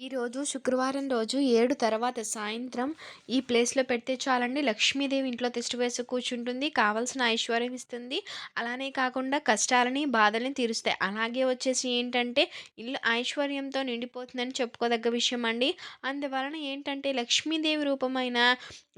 ఈరోజు శుక్రవారం రోజు ఏడు తర్వాత సాయంత్రం ఈ ప్లేస్లో పెడితే చాలండి. లక్ష్మీదేవి ఇంట్లో తిష్ట వేసి కూర్చుంటుంది. కావాల్సిన ఐశ్వర్యం ఇస్తుంది. అలానే కాకుండా కష్టాలని బాధల్ని తీరుస్తాయి. అలాగే వచ్చేసి ఏంటంటే ఇల్లు ఐశ్వర్యంతో నిండిపోతుందని చెప్పుకోదగ్గ విషయం అండి. అందువలన ఏంటంటే లక్ష్మీదేవి రూపమైన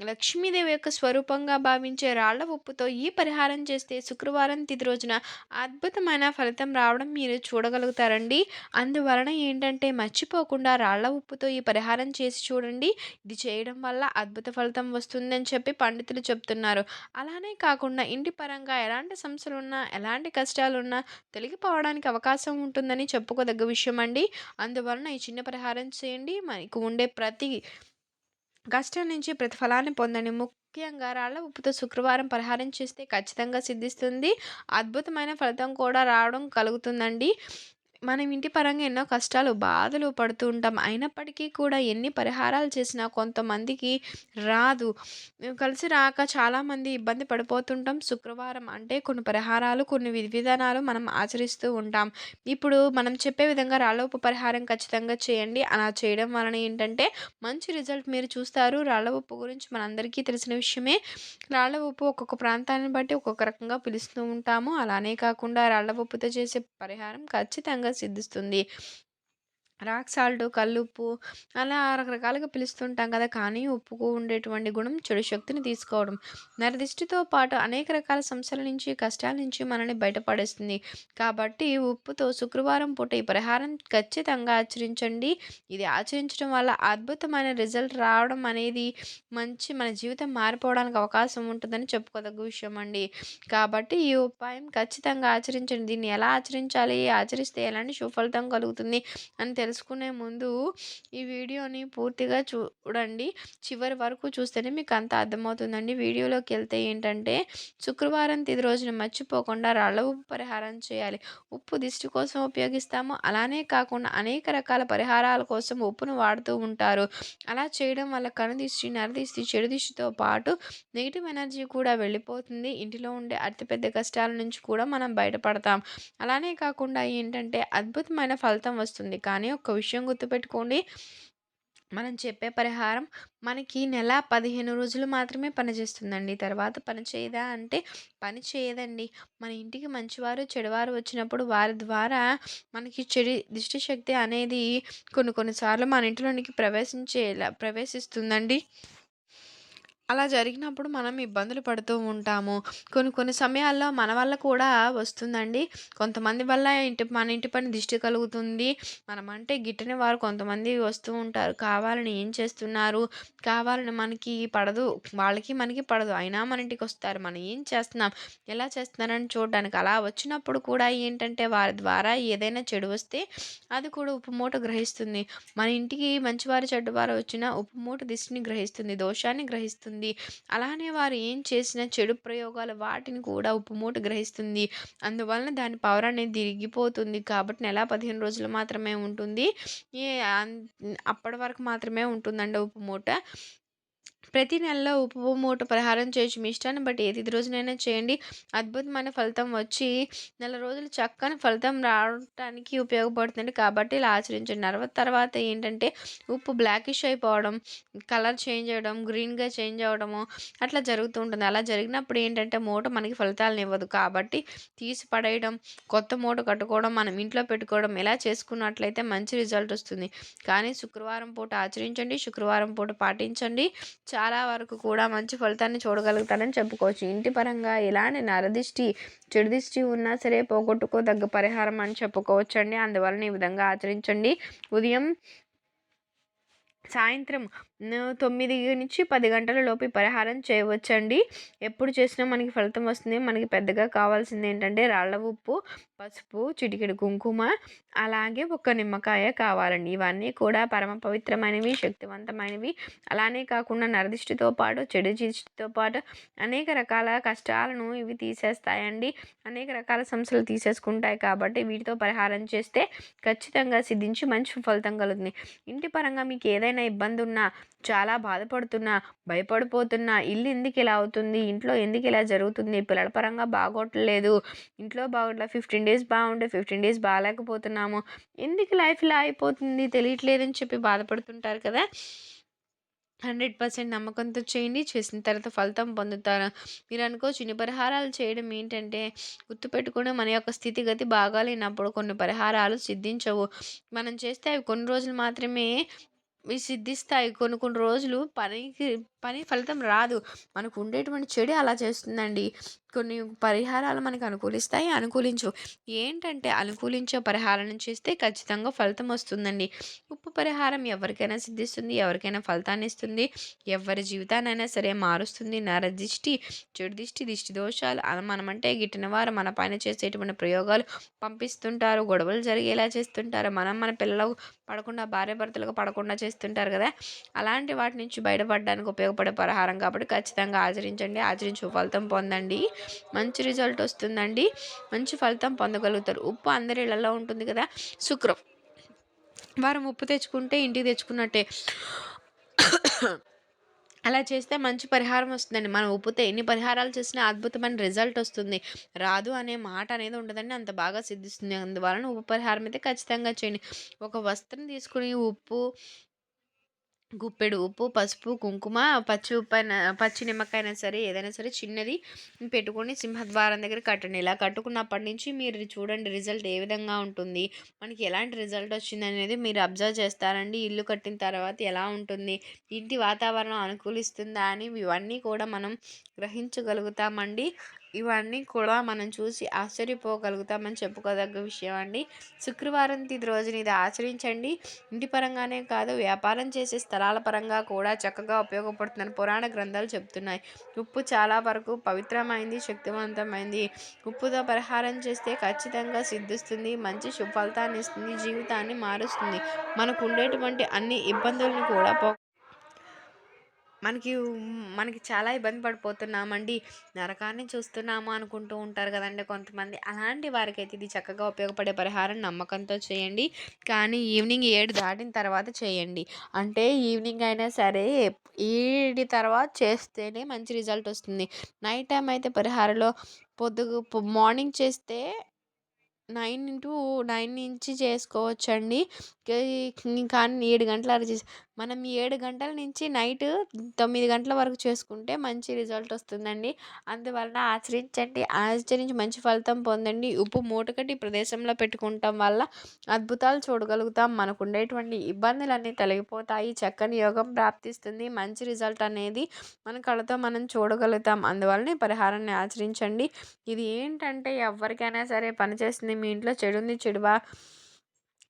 లక్ష్మీదేవి యొక్క స్వరూపంగా భావించే రాళ్ళ ఉప్పుతో ఈ పరిహారం చేస్తే శుక్రవారం తిది రోజున అద్భుతమైన ఫలితం రావడం మీరు చూడగలుగుతారండి. అందువలన ఏంటంటే మర్చిపోకుండా రాళ్ళ ఉప్పుతో ఈ పరిహారం చేసి చూడండి. ఇది చేయడం వల్ల అద్భుత ఫలితం వస్తుందని చెప్పి పండితులు చెప్తున్నారు. అలానే కాకుండా ఇంటి పరంగా ఎలాంటి సమస్యలు ఉన్నా ఎలాంటి కష్టాలు ఉన్నా తొలగిపోవడానికి అవకాశం ఉంటుందని చెప్పుకోదగ్గ విషయం అండి అందువలన ఈ చిన్న పరిహారం చేయండి. మనకు ఉండే ప్రతి కష్టం నుంచి ప్రతిఫలాన్ని పొందండి. ముఖ్యంగా రాళ్ళ ఉప్పుతో శుక్రవారం పరిహారం చేస్తే ఖచ్చితంగా సిద్ధిస్తుంది. అద్భుతమైన ఫలితం కూడా రావడం కలుగుతుందండి. మనం ఇంటి పరంగా ఎన్నో కష్టాలు బాధలు పడుతూ ఉంటాం. అయినప్పటికీ కూడా ఎన్ని పరిహారాలు చేసినా కొంతమందికి రాదు. కలిసి రాక చాలామంది ఇబ్బంది పడిపోతుంటాం. శుక్రవారం అంటే కొన్ని పరిహారాలు కొన్ని విధి విధానాలు మనం ఆచరిస్తూ ఉంటాం. ఇప్పుడు మనం చెప్పే విధంగా రాళ్ళ ఉప్పు పరిహారం ఖచ్చితంగా చేయండి. అలా చేయడం వలన ఏంటంటే మంచి రిజల్ట్ మీరు చూస్తారు. రాళ్ళ ఉప్పు గురించి మనందరికీ తెలిసిన విషయమే. రాళ్ళ ఉప్పు ఒక్కొక్క ప్రాంతాన్ని బట్టి ఒక్కొక్క రకంగా పిలుస్తూ ఉంటాము. అలానే కాకుండా రాళ్ళ ఉప్పుతో చేసే పరిహారం ఖచ్చితంగా సిద్ధిస్తుంది. రాక్ సాల్ట్ కల్లుప్పు అలా రకరకాలుగా పిలుస్తుంటాం కదా! కానీ ఉప్పుకు ఉండేటువంటి గుణం చెడు శక్తిని తీసుకోవడం. నరదిష్టితో పాటు అనేక రకాల సమస్యల నుంచి కష్టాల నుంచి మనల్ని బయటపడేస్తుంది. కాబట్టి ఉప్పుతో శుక్రవారం పూట ఈ పరిహారం ఖచ్చితంగా ఆచరించండి. ఇది ఆచరించడం వల్ల అద్భుతమైన రిజల్ట్ రావడం అనేది మంచి మన జీవితం మారిపోవడానికి అవకాశం ఉంటుందని చెప్పుకోదగ్గ విషయం అండి. కాబట్టి ఈ ఉపాయం ఖచ్చితంగా ఆచరించండి. దీన్ని ఎలా ఆచరించాలి ఆచరిస్తే ఎలాంటి సుఫలితం కలుగుతుంది అని తెలుసుకునే ముందు ఈ వీడియోని పూర్తిగా చూడండి. చివరి వరకు చూస్తేనే మీకు అంత అర్థమవుతుందండి. వీడియోలోకి వెళ్తే ఏంటంటే శుక్రవారం తిది రోజున మర్చిపోకుండా రాళ్ళ ఉప్పు పరిహారం చేయాలి. ఉప్పు దిష్టి కోసం ఉపయోగిస్తాము. అలానే కాకుండా అనేక రకాల పరిహారాల కోసం ఉప్పును వాడుతూ ఉంటారు. అలా చేయడం వల్ల కనుదిష్టి నరదిష్టి చెడు దిష్టితో పాటు నెగిటివ్ ఎనర్జీ కూడా వెళ్ళిపోతుంది. ఇంటిలో ఉండే అతిపెద్ద కష్టాల నుంచి కూడా మనం బయటపడతాం. అలానే కాకుండా ఏంటంటే అద్భుతమైన ఫలితం వస్తుంది. కానీ ఒక్క విషయం గుర్తుపెట్టుకోండి. మనం చెప్పే పరిహారం మనకి నెల పదిహేను రోజులు మాత్రమే పనిచేస్తుందండి. తర్వాత పని చేయదా అంటే పని చేయదండి. మన ఇంటికి మంచివారు చెడువారు వచ్చినప్పుడు వారి ద్వారా మనకి చెడు దిష్టి శక్తి అనేది కొన్ని కొన్నిసార్లు మన ఇంటిలోనికి ప్రవేశించేలా ప్రవేశిస్తుందండి. అలా జరిగినప్పుడు మనం ఇబ్బందులు పడుతూ ఉంటాము. కొన్ని కొన్ని సమయాల్లో మన వల్ల కూడా వస్తుందండి. కొంతమంది వల్ల ఇంటి మన ఇంటి పని దిష్టి కలుగుతుంది. మనం అంటే గిట్టని వారు కొంతమంది వస్తూ ఉంటారు. కావాలని ఏం చేస్తున్నారు? కావాలని మనకి పడదు. వాళ్ళకి మనకి పడదు. అయినా మన ఇంటికి వస్తారు. మనం ఏం చేస్తున్నాం? ఎలా చేస్తున్నారని చూడడానికి. అలా వచ్చినప్పుడు కూడా ఏంటంటే వారి ద్వారా ఏదైనా చెడు వస్తే అది కూడా ఉప్పుమూట గ్రహిస్తుంది. మన ఇంటికి మంచివారు చెడ్డవారు వచ్చిన ఉప్పుమూట దిష్టిని గ్రహిస్తుంది. దోషాన్ని గ్రహిస్తుంది. గ్రహిస్తుంది అలానే వారు ఏం చేసిన చెడు ప్రయోగాలు వాటిని కూడా ఉప్పుమూట గ్రహిస్తుంది. అందువలన దాని పవర్ అనేది తిరిగిపోతుంది కాబట్టి నెల పదిహేను రోజులు మాత్రమే ఉంటుంది. అప్పటి వరకు మాత్రమే ఉంటుందండి ఉప్పు మూట. ప్రతి నెలలో ఉప్పు మూట పరిహారం చేయొచ్చు మీ ఇష్టాన్ని బట్టి ఏది రోజునైనా చేయండి. అద్భుతమైన ఫలితం వచ్చి నెల రోజులు చక్కని ఫలితం రావడానికి ఉపయోగపడుతుంది. కాబట్టి ఇలా ఆచరించండి. తర్వాత తర్వాత ఏంటంటే ఉప్పు బ్లాకిష్ అయిపోవడం కలర్ చేంజ్ అవ్వడం గ్రీన్గా చేంజ్ అవ్వడము అట్లా జరుగుతూ ఉంటుంది. అలా జరిగినప్పుడు ఏంటంటే మూట మనకి ఫలితాలను ఇవ్వదు. కాబట్టి తీసి పడేయడం కొత్త మూట కట్టుకోవడం మనం ఇంట్లో పెట్టుకోవడం ఇలా చేసుకున్నట్లయితే మంచి రిజల్ట్ వస్తుంది. కానీ శుక్రవారం పూట ఆచరించండి శుక్రవారం పూట పాటించండి. చాలా వరకు కూడా మంచి ఫలితాన్ని చూడగలుగుతానని చెప్పుకోవచ్చు. ఇంటి పరంగా ఎలాంటి నరదిష్టి చెడుదిష్టి ఉన్నా సరే పోగొట్టుకోదగ్గ పరిహారం అని చెప్పుకోవచ్చండి. అందువలన ఈ విధంగా ఆచరించండి. ఉదయం సాయంత్రం తొమ్మిది నుంచి పది గంటల లోపు పరిహారం చేయవచ్చండి. ఎప్పుడు చేసినా మనకి ఫలితం వస్తుంది. మనకి పెద్దగా కావాల్సింది ఏంటంటే రాళ్ళ ఉప్పు పసుపు చిటికెడు కుంకుమ అలాగే ఒక నిమ్మకాయ కావాలండి. ఇవన్నీ కూడా పరమ పవిత్రమైనవి శక్తివంతమైనవి. అలానే కాకుండా నరదిష్టితో పాటు చెడు దిష్టితో పాటు అనేక రకాల కష్టాలను ఇవి తీసేస్తాయండి. అనేక రకాల సమస్యలు తీసేసుకుంటాయి కాబట్టి వీటితో పరిహారం చేస్తే ఖచ్చితంగా సిద్ధించి మంచి ఫలితం కలుగుతుంది. ఇంటి పరంగా మీకు ఏదైనా ఏదైనా ఇబ్బంది ఉన్నా చాలా బాధపడుతున్నా భయపడిపోతున్నా ఇల్లు ఎందుకు ఇలా అవుతుంది? ఇంట్లో ఎందుకు ఇలా జరుగుతుంది? పిల్లల పరంగా బాగోట్లేదు. ఇంట్లో బాగోట్లేదు ఫిఫ్టీన్ డేస్ బాగుండే ఫిఫ్టీన్ డేస్ బాగాలేకపోతున్నాము. ఎందుకు లైఫ్ ఇలా అయిపోతుంది? తెలియట్లేదని చెప్పి బాధపడుతుంటారు కదా? హండ్రెడ్ పర్సెంట్ నమ్మకంతో చేయండి. చేసిన తర్వాత ఫలితం పొందుతారు. మీరు అనుకో చిన్న పరిహారాలు చేయడం ఏంటంటే గుర్తుపెట్టుకుని మన యొక్క స్థితిగతి బాగాలేనప్పుడు కొన్ని పరిహారాలు సిద్ధించవు. మనం చేస్తే అవి కొన్ని రోజులు మాత్రమే ఇవి సిద్ధిస్తాయి. కొన్ని కొన్ని రోజులు పనికి పని ఫలితం రాదు. మనకు ఉండేటువంటి చెడు అలా చేస్తుందండి. కొన్ని పరిహారాలు మనకు అనుకూలిస్తాయి అనుకూలించు ఏంటంటే అనుకూలించే పరిహారం చేస్తే ఖచ్చితంగా ఫలితం వస్తుందండి. ఉప్పు పరిహారం ఎవరికైనా సిద్ధిస్తుంది ఎవరికైనా ఫలితాన్ని ఇస్తుంది. ఎవరి జీవితాన్నైనా సరే మారుస్తుంది. నర దిష్టి చెడు దిష్టి దిష్టి దోషాలు మనమంటే గిట్టిన వారు మన పైన చేసేటువంటి ప్రయోగాలు పంపిస్తుంటారు. గొడవలు జరిగేలా చేస్తుంటారు. మనం మన పిల్లలకు పడకుండా భార్య భర్తలకు పడకుండా చేస్తుంటారు కదా. అలాంటి వాటి నుంచి బయటపడడానికి ఉపయోగపడే పరిహారం కాబట్టి ఖచ్చితంగా ఆచరించండి. ఆచరించు ఫలితం పొందండి. మంచి రిజల్ట్ వస్తుందండి. మంచి ఫలితం పొందగలుగుతారు. ఉప్పు అందరి ఇళ్ళలో ఉంటుంది కదా శుక్రం. వారం ఉప్పు తెచ్చుకుంటే ఇంటికి తెచ్చుకున్నట్టే. అలా చేస్తే మంచి పరిహారం వస్తుందండి. మనం ఉప్పుతో ఎన్ని పరిహారాలు చేసినా అద్భుతమైన రిజల్ట్ వస్తుంది. రాదు అనే మాట అనేది ఉండదండి. అంత బాగా సిద్ధిస్తుంది. అందువలన ఉప్పు పరిహారం అయితే ఖచ్చితంగా చేయండి. ఒక వస్త్రం తీసుకుని ఉప్పు గుప్పెడు ఉప్పు పసుపు కుంకుమ పచ్చి ఉప్పు అయినా పచ్చి నిమ్మకాయ సరే ఏదైనా సరే చిన్నది పెట్టుకొని సింహద్వారం దగ్గర కట్టండి. ఇలా కట్టుకున్నప్పటి నుంచి మీరు చూడండి రిజల్ట్ ఏ విధంగా ఉంటుంది. మనకి ఎలాంటి రిజల్ట్ వచ్చింది అనేది మీరు అబ్జర్వ్ చేస్తారండి. ఇల్లు కట్టిన తర్వాత ఎలా ఉంటుంది? ఇంటి వాతావరణం అనుకూలిస్తుందా అని ఇవన్నీ కూడా మనం గ్రహించగలుగుతామండి. ఇవన్నీ కూడా మనం చూసి ఆశ్చర్యపోగలుగుతామని చెప్పుకోదగ్గ విషయం అండి. శుక్రవారం తిది రోజున ఇది ఆచరించండి. ఇంటి పరంగానే కాదు వ్యాపారం చేసే స్థలాల పరంగా కూడా చక్కగా ఉపయోగపడుతుందని పురాణ గ్రంథాలు చెప్తున్నాయి. ఉప్పు చాలా వరకు పవిత్రమైంది శక్తివంతమైంది. ఉప్పుతో పరిహారం చేస్తే ఖచ్చితంగా సిద్ధిస్తుంది మంచి ఫలితాన్ని ఇస్తుంది జీవితాన్ని మారుస్తుంది. మనకు ఉండేటువంటి అన్ని ఇబ్బందులను కూడా పో మనకి మనకి చాలా ఇబ్బంది పడిపోతున్నామండి. నరకాన్ని చూస్తున్నాము అనుకుంటూ ఉంటారు కదండి కొంతమంది. అలాంటి వారికైతే ఇది చక్కగా ఉపయోగపడే పరిహారం నమ్మకంతో చేయండి. కానీ ఈవినింగ్ ఏడు దాటిన తర్వాత చేయండి. అంటే ఈవినింగ్ అయినా సరే ఏడు తర్వాత చేస్తేనే మంచి రిజల్ట్ వస్తుంది. నైట్ టైం అయితే పరిహారంలో పొద్దుగు మార్నింగ్ చేస్తే నైన్ ఇంటూ నైన్ నుంచి చేసుకోవచ్చండి. కానీ ఏడు గంటల వరకు చేసి మనం ఏడు గంటల నుంచి నైట్ తొమ్మిది గంటల వరకు చేసుకుంటే మంచి రిజల్ట్ వస్తుందండి. అందువలన ఆచరించండి. ఆచరించి మంచి ఫలితం పొందండి. ఉప్పు మూటకట్టి ప్రదేశంలో పెట్టుకుంటాం వల్ల అద్భుతాలు చూడగలుగుతాం. మనకు ఉండేటువంటి ఇబ్బందులన్నీ తొలగిపోతాయి. చక్కని యోగం ప్రాప్తిస్తుంది. మంచి రిజల్ట్ అనేది మన కళతో మనం చూడగలుగుతాం. అందువలన పరిహారాన్ని ఆచరించండి. ఇది ఏంటంటే ఎవరికైనా సరే పనిచేస్తుంది. మీ ఇంట్లో చెడు ఉంది చెడువా?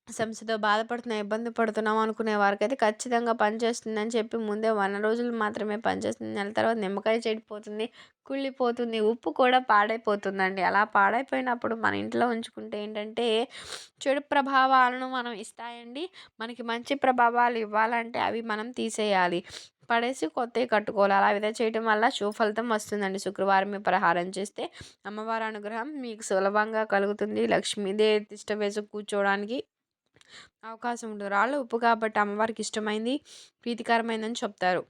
సమస్యతో బాధపడుతున్నా ఇబ్బంది పడుతున్నాం అనుకునే వారికైతే ఖచ్చితంగా పనిచేస్తుందని చెప్పి ముందే వంద రోజులు మాత్రమే పనిచేస్తుంది. నెల తర్వాత నిమ్మకాయ చెడిపోతుంది కుళ్ళిపోతుంది ఉప్పు కూడా పాడైపోతుందండి. అలా పాడైపోయినప్పుడు మన ఇంట్లో ఉంచుకుంటే ఏంటంటే చెడు ప్రభావాలను మనం ఇస్తాయండి. మనకి మంచి ప్రభావాలు ఇవ్వాలంటే అవి మనం తీసేయాలి. పడేసి కొత్తవి కట్టుకోవాలి. అలా విధంగా చేయడం వల్ల సుఫలితం వస్తుందండి. శుక్రవారం మీ ప్రహారం చేస్తే అమ్మవారి అనుగ్రహం మీకు సులభంగా కలుగుతుంది. లక్ష్మీదేవి తిష్ట వేసి కూర్చోవడానికి అవకాశం ఉండదు. రాళ్ళు ఉప్పు కాబట్టి అమ్మవారికి ఇష్టమైంది ప్రీతికరమైందని చెప్తారు.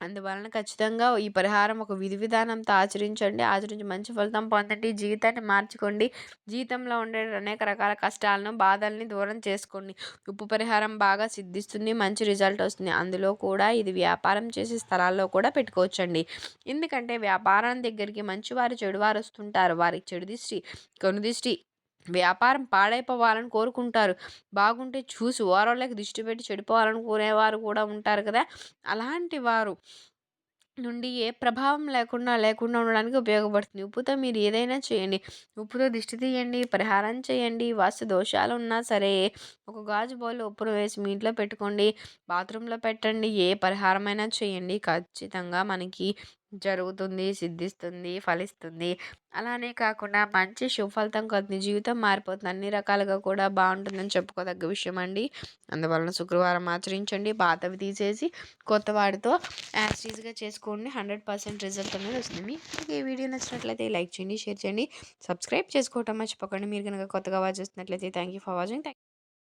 అందువలన ఖచ్చితంగా ఈ పరిహారం ఒక విధి విధానంతో ఆచరించండి. ఆచరించి మంచి ఫలితం పొందండి. జీవితాన్ని మార్చుకోండి. జీవితంలో ఉండే అనేక రకాల కష్టాలను బాధల్ని దూరం చేసుకోండి. ఉప్పు పరిహారం బాగా సిద్ధిస్తుంది మంచి రిజల్ట్ వస్తుంది. అందులో కూడా ఇది వ్యాపారం చేసే స్థలాల్లో కూడా పెట్టుకోవచ్చండి. ఎందుకంటే వ్యాపారం దగ్గరికి మంచివారు చెడువారు వస్తుంటారు. వారికి చెడు దిష్టి కొనుదిష్టి వ్యాపారం పాడైపోవాలని కోరుకుంటారు. బాగుంటే చూసి ఓరవలేక దిష్టి పెట్టి చెడిపోవాలని కోరేవారు కూడా ఉంటారు కదా! అలాంటి వారు నుండి ఏ ప్రభావం లేకుండా లేకుండా ఉండడానికి ఉపయోగపడుతుంది. ఉప్పుతో మీరు ఏదైనా చేయండి. ఉప్పుతో దిష్టి తీయండి పరిహారం చేయండి వాస్తు దోషాలు ఉన్నా సరే ఒక గాజు బౌల్లో ఉప్పును వేసి మీ ఇంట్లో పెట్టుకోండి. బాత్రూంలో పెట్టండి. ఏ పరిహారమైనా చేయండి. ఖచ్చితంగా మనకి జరుగుతుంది సిద్ధిస్తుంది ఫలిస్తుంది. అలానే కాకుండా మంచి సుఫలితం కొద్ది జీవితం మారిపోతుంది. అన్ని రకాలుగా కూడా బాగుంటుందని చెప్పుకోదగ్గ విషయం అండి అందువలన శుక్రవారం ఆచరించండి. పాతవి తీసేసి కొత్త వాటితో యాస్టీజ్గా చేసుకోండి. హండ్రెడ్ పర్సెంట్ రిజల్ట్ అనేది వస్తుంది. మీకు ఈ వీడియో నచ్చినట్లయితే లైక్ చేయండి షేర్ చేయండి సబ్స్క్రైబ్ చేసుకోవటం మర్చిపోకండి. మీరు కనుక కొత్తగా వాచ్ చేస్తున్నట్లయితే థ్యాంక్ యూ ఫర్ వాచింగ్